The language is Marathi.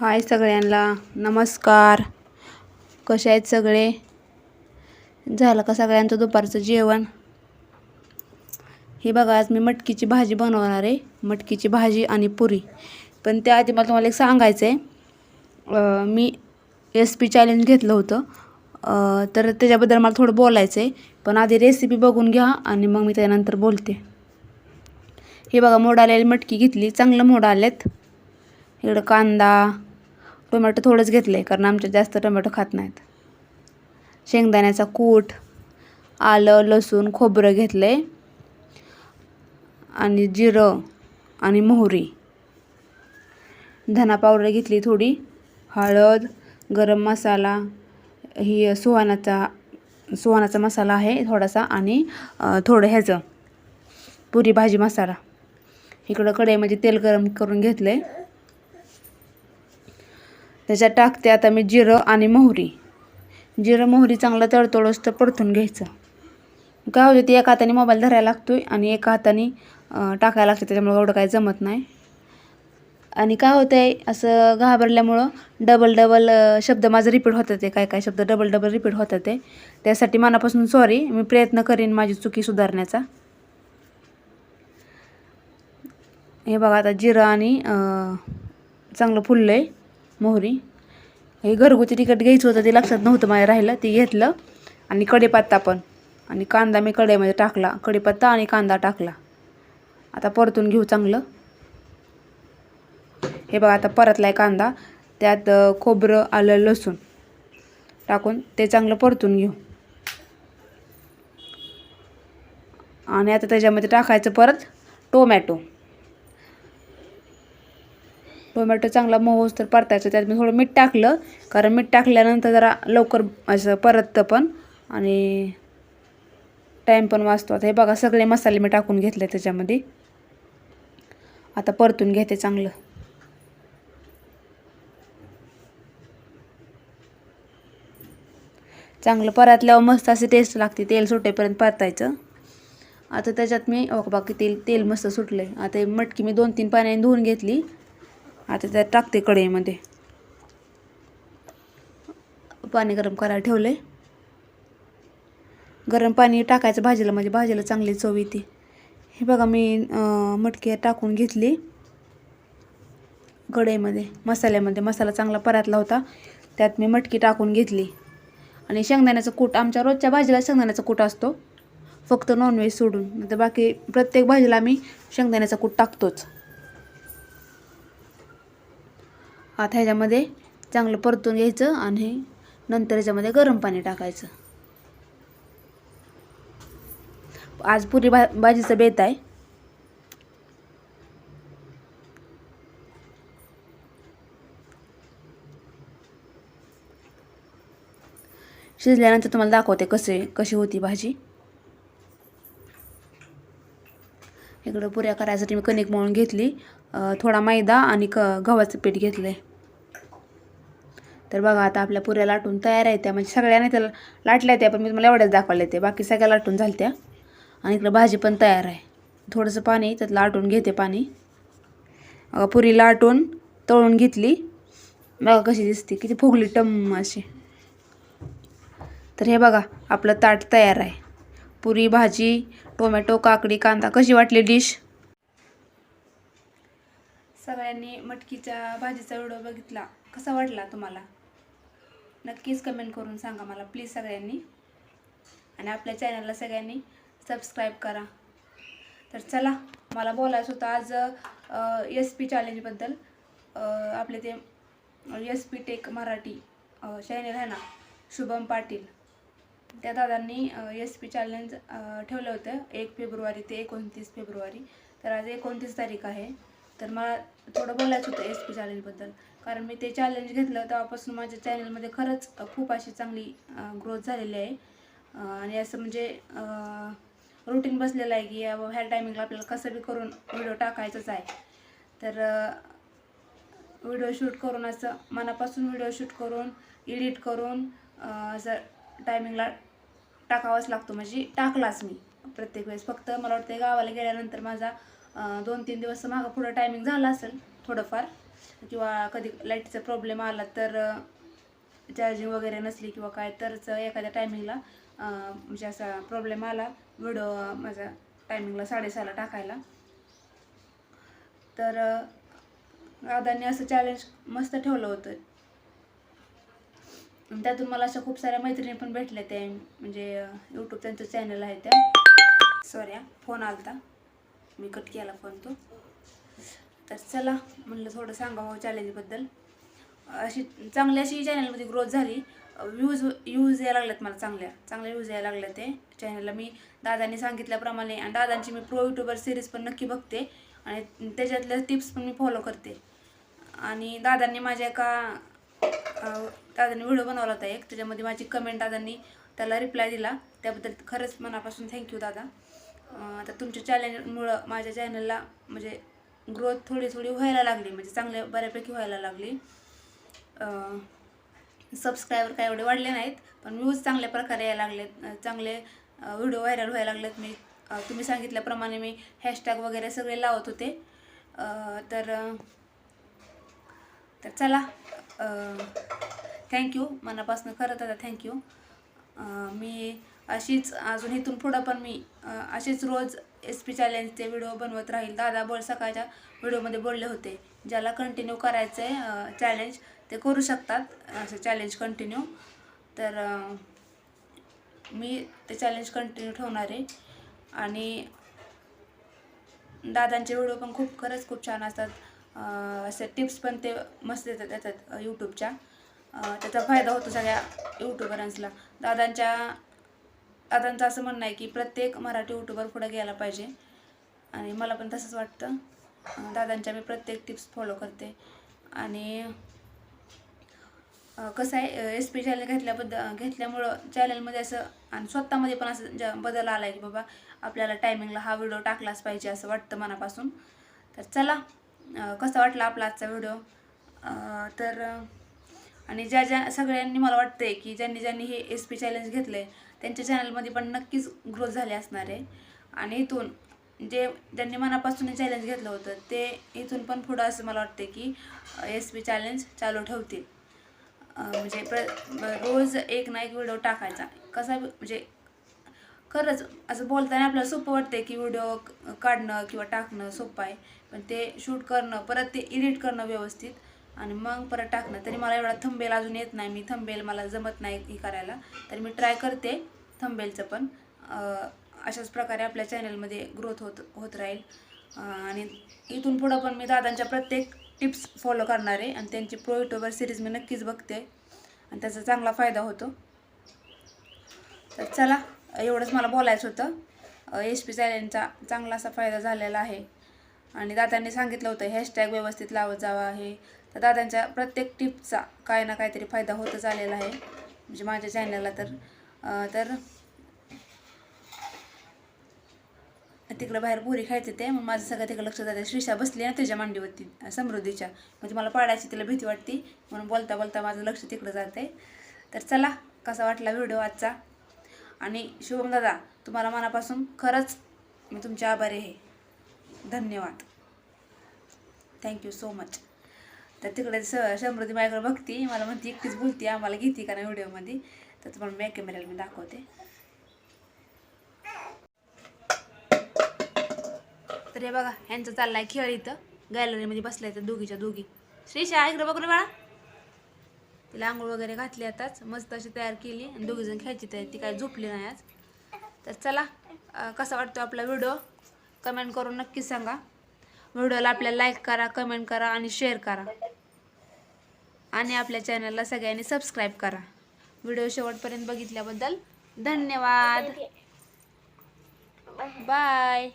हाय सगळ्यांना. नमस्कार. कसे आहेत सगळे? झालं का सगळ्यांचं दुपारचं जेवण? हे बघा आज मी मटकीची भाजी बनवणार आहे. मटकीची भाजी आणि पुरी. पण त्याआधी मला तुम्हाला एक सांगायचं आहे मी एस पी चॅलेंज घेतलं होतं. तर त्याच्याबद्दल मला थोडं बोलायचं आहे पण आधी रेसिपी बघून घ्या आणि मग मी त्यानंतर बोलते. हे बघा मोड आलेली मटकी घेतली. चांगलं मोड आलेत. इकडं कांदा टोमॅटो थोडंच घेतलं आहे कारण आमच्यात जास्त टोमॅटो खात नाहीत. शेंगदाण्याचा कूट आलं लसूण खोबरं घेतलं आहे आणि जिरं आणि मोहरी. धना पावडर घेतली थोडी हळद गरम मसाला ही सुहानाचा सुहानाचा मसाला आहे थोडासा आणि थोडं ह्याचं पुरी भाजी मसाला. इकडं कढईमध्ये तेल गरम करून घेतलं आहे त्याच्यात टाकते आता मी जिरं आणि मोहरी. जिरं मोहरी चांगलं तडतडोस तर परतून घ्यायचं. काय होतं ते एका हाताने मोबाईल धरायला लागतोय आणि एका हाताने टाकायला लागतं त्याच्यामुळं एवढं काही जमत नाही. आणि काय होतं आहे असं घाबरल्यामुळं डबल डबल शब्द माझं रिपीट होतात ते काय काय शब्द डबल डबल रिपीट होतात ते. त्यासाठी मनापासून सॉरी मी प्रयत्न करीन माझी चुकी सुधारण्याचा. हे बघा आता जिरं आणि चांगलं फुललं आहे मोहरी. हे घरगुती तिखट घ्यायचं होतं ते लक्षात नव्हतं माझ्या राहिलं. ते घेतलं आणि कढीपत्ता पण. आणि कांदा मी कढईमध्ये टाकला. कढीपत्ता आणि कांदा टाकला. आता परतून घेऊ चांगलं. हे बघा आता परतला आहे कांदा. त्यात खोबरं आलं लसूण टाकून ते चांगलं परतून घेऊ. आणि आता त्याच्यामध्ये टाकायचं परत टोमॅटो. टोमॅटो चांगला मोहोस तर परतायचं त्यात मी थोडं मीठ टाकलं. कारण मीठ टाकल्यानंतर जरा लवकर असं परततं पण. आणि टाईम पण वाचतो. आता हे बघा सगळे मसाले मी टाकून घेतले त्याच्यामध्ये. आता परतून घेते चांगलं. चांगलं परतल्यावर मस्त अशी टेस्ट लागते. तेल सुटेपर्यंत परतायचं. आता त्याच्यात मी ओ बाकी तेल तेल मस्त सुटलं आहे आता मटकी मी दोन तीन पाण्याने धुवून घेतली. आता त्यात टाकते कढईमध्ये. पाणी गरम करायला ठेवलं आहे गरम पाणी टाकायचं भाजीला म्हणजे भाजीला चांगली चव येते. हे बघा मी मटकी टाकून घेतली. कढईमध्ये मसाल्यामध्ये. मसाला चांगला परातला होता. त्यात मी मटकी टाकून घेतली. आणि शेंगदाण्याचं कूट आमच्या रोजच्या भाजीला शेंगदाण्याचा कूट असतो. फक्त नॉनव्हेज सोडून. तर बाकी प्रत्येक भाजीला आम्ही शेंगदाण्याचा कूट टाकतोच. आता ह्याच्यामध्ये चांगलं परतून घ्यायचं आणि नंतर ह्याच्यामध्ये गरम पाणी टाकायचं. आज पुरी भा भाजीचं बेत आहे. शिजल्यानंतर तुम्हाला दाखवते कसे कशी होती भाजी. इकडं पुऱ्या करायसाठी मी कणिक मळून घेतली. थोडा मैदा आणि क गव्हाचं पीठ घेतलं आहे तर बघा आता आपल्या पुऱ्या लाटून तयार आहेत त्या. म्हणजे सगळ्या तर लाटल्या त्या पण मी तुम्हाला एवढ्याच दाखवल्या त्या. बाकी सगळ्या लाटून झाल्या त्या आणि इकडं भाजी पण तयार आहे. थोडंसं पाणी त्यात लाटून घेते पाणी. पुरी लाटून तळून घेतली. बघा कशी दिसते किती फुगली टम अशी. तर हे बघा आपलं ताट तयार आहे. पुरी भाजी टोमॅटो काकडी कांदा कशी वाटली डिश? सगळ्यांनी मटकीच्या भाजीचा व्हिडिओ बघितला. कसा वाटला तुम्हाला? नक्कीच कमेंट करून सांगा मला प्लीज सगळ्यांनी. आणि आपल्या चॅनलला सगळ्यांनी सबस्क्राईब करा. तर चला मला बोलायचं होतं आज एस पी चॅलेंजबद्दल आपले ते S P tech Marathi channel आहे ना शुभम पाटील. त्या दादांनी एस पी चॅलेंज ठेवलं होतं एक फेब्रुवारी ते एकोणतीस फेब्रुवारी. तर आज एकोणतीस तारीख आहे. तर मला थोडं बोलायचं होतं एस पी चॅलेंजबद्दल कारण मी ते चॅलेंज घेतलं तेव्हापासून माझ्या चॅनलमध्ये खरंच खूप अशी चांगली ग्रोथ झालेली आहे. आणि असं म्हणजे रुटीन बसलेलं आहे की ह्या टायमिंगला आपल्याला कसं बी करून व्हिडिओ टाकायचंच आहे. तर व्हिडिओ शूट करून असं मनापासून व्हिडिओ शूट करून एडिट करून असं टायमिंगला टाकावाच लागतो. म्हणजे टाकलाच मी प्रत्येक वेळेस. फक्त मला वाटतं गावाला गेल्यानंतर माझा दोन तीन दिवस मागं पुढं टायमिंग झाला असेल थोडंफार किंवा कधी लाईटचा प्रॉब्लेम आला तर चार्जिंग वगैरे नसली किंवा काय तरच एखाद्या टायमिंगला म्हणजे असा प्रॉब्लेम आला व्हिडिओ माझा टायमिंगला साडेसहाला टाकायला. तर दादांनी असं चॅलेंज मस्त ठेवलं होतं. त्यातून मला अशा खूप साऱ्या मैत्रिणी पण भेटल्या त्या म्हणजे यूट्यूब त्यांचं चॅनल आहे त्या. सॉरी फोन आलता. मी कट केला फोन तो. तर चला म्हणलं थोडं सांगावं चॅलेंजबद्दल अशी चांगली अशी चॅनलमध्ये ग्रोथ झाली. व्ह्यूज व्ह्यूज यायला लागल्यात मला चांगल्या. चांगल्या व्ह्यूज यायला लागल्या ते. चॅनलला मी दादांनी सांगितल्याप्रमाणे आणि दादांची मी प्रो युट्यूबर सिरीज पण नक्की बघते. आणि त्याच्यातल्या टिप्स पण मी फॉलो करते. आणि दादांनी माझ्या एका दादांनी व्हिडिओ बनवला होता एक. त्याच्यामध्ये माझी कमेंट दादांनी त्याला रिप्लाय दिला. त्याबद्दल खरंच मनापासून थँक्यू दादा. आता तुमच्या चॅलेंजमुळं माझ्या चॅनलला म्हणजे ग्रोथ थोडी थोडी व्हायला लागली म्हणजे चांगल्या बऱ्यापैकी व्हायला लागली. सबस्क्रायबर काय एवढे वाढले नाहीत पण व्ह्यूज चांगल्या प्रकारे यायला लागलेत चांगले व्हिडिओ व्हायरल व्हायला लागलेत. मी तुम्ही सांगितल्याप्रमाणे मी हॅशटॅग वगैरे सगळे लावत होते. तर तर चला थँक्यू मनापासून खरं तर थँक्यू मी अशीच अजून इथून पुढं पण मी असेच अशीच रोज एस पी चॅलेंजचे व्हिडिओ बनवत राहील. दादा बोल सकाळच्या व्हिडिओमध्ये बोलले होते ज्याला कंटिन्यू करायचं आहे चॅलेंज ते करू शकतात असं चॅलेंज कंटिन्यू तर मी ते चॅलेंज कंटिन्यू ठेवणार आहे. आणि दादांचे व्हिडिओ पण खूप खरंच खूप छान असतात. असे टिप्स पण ते मस्त देतात येतात यूट्यूबच्या त्याचा फायदा होतो सगळ्या यूट्यूबरांसला दादांच्या दादांचं असं म्हणणं आहे की प्रत्येक मराठी यूट्यूबर पुढे गेला पाहिजे. आणि मला पण तसंच वाटतं. दादांच्या मी प्रत्येक टिप्स फॉलो करते. आणि कसं आहे एस पी चॅनल घेतल्याबद्दल घेतल्यामुळं चॅनलमध्ये असं आणि स्वतःमध्ये पण असं ज्या बदल आला आहे की बाबा आपल्याला टायमिंगला हा व्हिडिओ टाकलाच पाहिजे असं वाटतं मनापासून. तर चला कसा वाटला आपला आजचा व्हिडिओ तर आणि ज्या ज्या सगळ्यांनी मला वाटतंय की ज्यांनी ज्यांनी हे एस पी चॅलेंज घेतलं आहे त्यांच्या चॅनलमध्ये पण नक्कीच ग्रोथ झाली असणार आहे. आणि इथून जे ज्यांनी मनापासून चॅलेंज घेतलं होतं ते इथून पण पुढं असं मला वाटते की एस पी चॅलेंज चालू ठेवतील. म्हणजे प्र रोज एक ना एक व्हिडिओ टाकायचा. कसा म्हणजे खरंच असं बोलताना आपल्याला सोपं वाटते की व्हिडिओ काढणं किंवा टाकणं सोपं आहे. पण ते शूट करणं परत ते एडिट करणं व्यवस्थित. आणि मग परत टाकणं. तरी मला एवढा थंबेल अजून येत नाही. मी थंबेल मला जमत नाही हे करायला. तर मी ट्राय करते थंबेलचं पण. अशाच प्रकारे आपल्या चॅनलमध्ये ग्रोथ होत होत राहील. आणि इथून पुढं पण मी दादांच्या प्रत्येक टिप्स फॉलो करणार आहे. आणि त्यांची प्रो युट्यूबर सिरीज मी नक्कीच बघते. आणि त्याचा चांगला फायदा होतो. तर चला एवढंच मला बोलायचं होतं. एस पी चॅलेंजचा चांगला असा फायदा झालेला आहे. आणि दादांनी सांगितलं होतं हॅशटॅग व्यवस्थित लावत जावा आहे तर दादांच्या प्रत्येक टिपचा काय ना काहीतरी फायदा होतच आलेला आहे. म्हणजे माझ्या चॅनलला तर तर तिकडं बाहेर पुरी खायचे ते मग माझं सगळं तिकडं लक्ष जाते. श्रीषा बसली ना त्याच्या मांडीवरती समृद्धीच्या. म्हणजे मला पाडायची तिला भीती वाटते म्हणून बोलता बोलता माझं लक्ष तिकडं जाते तर चला कसा वाटला व्हिडिओ आजचा? आणि शुभम दादा तुम्हाला मनापासून खरंच मी तुमचे आभारी आहे. धन्यवाद. थँक्यू सो मच तर तिकडे स समृद्धी माझ्याकडे बघती मला म्हणते एकटीच बोलती आम्हाला घेते का नाही व्हिडिओमध्ये? तर तुम्हाला बॅक कॅमेऱ्याला मी दाखवते. तर हे बघा ह्यांचं चाललाय खेळ इथं. गॅलरीमध्ये बसलाय तर दोघीच्या दोघी. श्रीशा इकडे बघ रे बाळा. तिला आंघोळ वगैरे घातली आताच मस्त अशी तयार केली. आणि दोघीजण खेळची तयार ती काय झोपली नाही आज. तर चला कसा वाटतो आपला व्हिडिओ? कमेंट करून नक्कीच सांगा. व्हिडिओला आपल्याला लाईक करा कमेंट करा आणि शेअर करा. आणि आपल्या चॅनलला सगळ्यांनी सबस्क्राईब करा. व्हिडिओ शेवटपर्यंत बघितल्याबद्दल धन्यवाद. बाय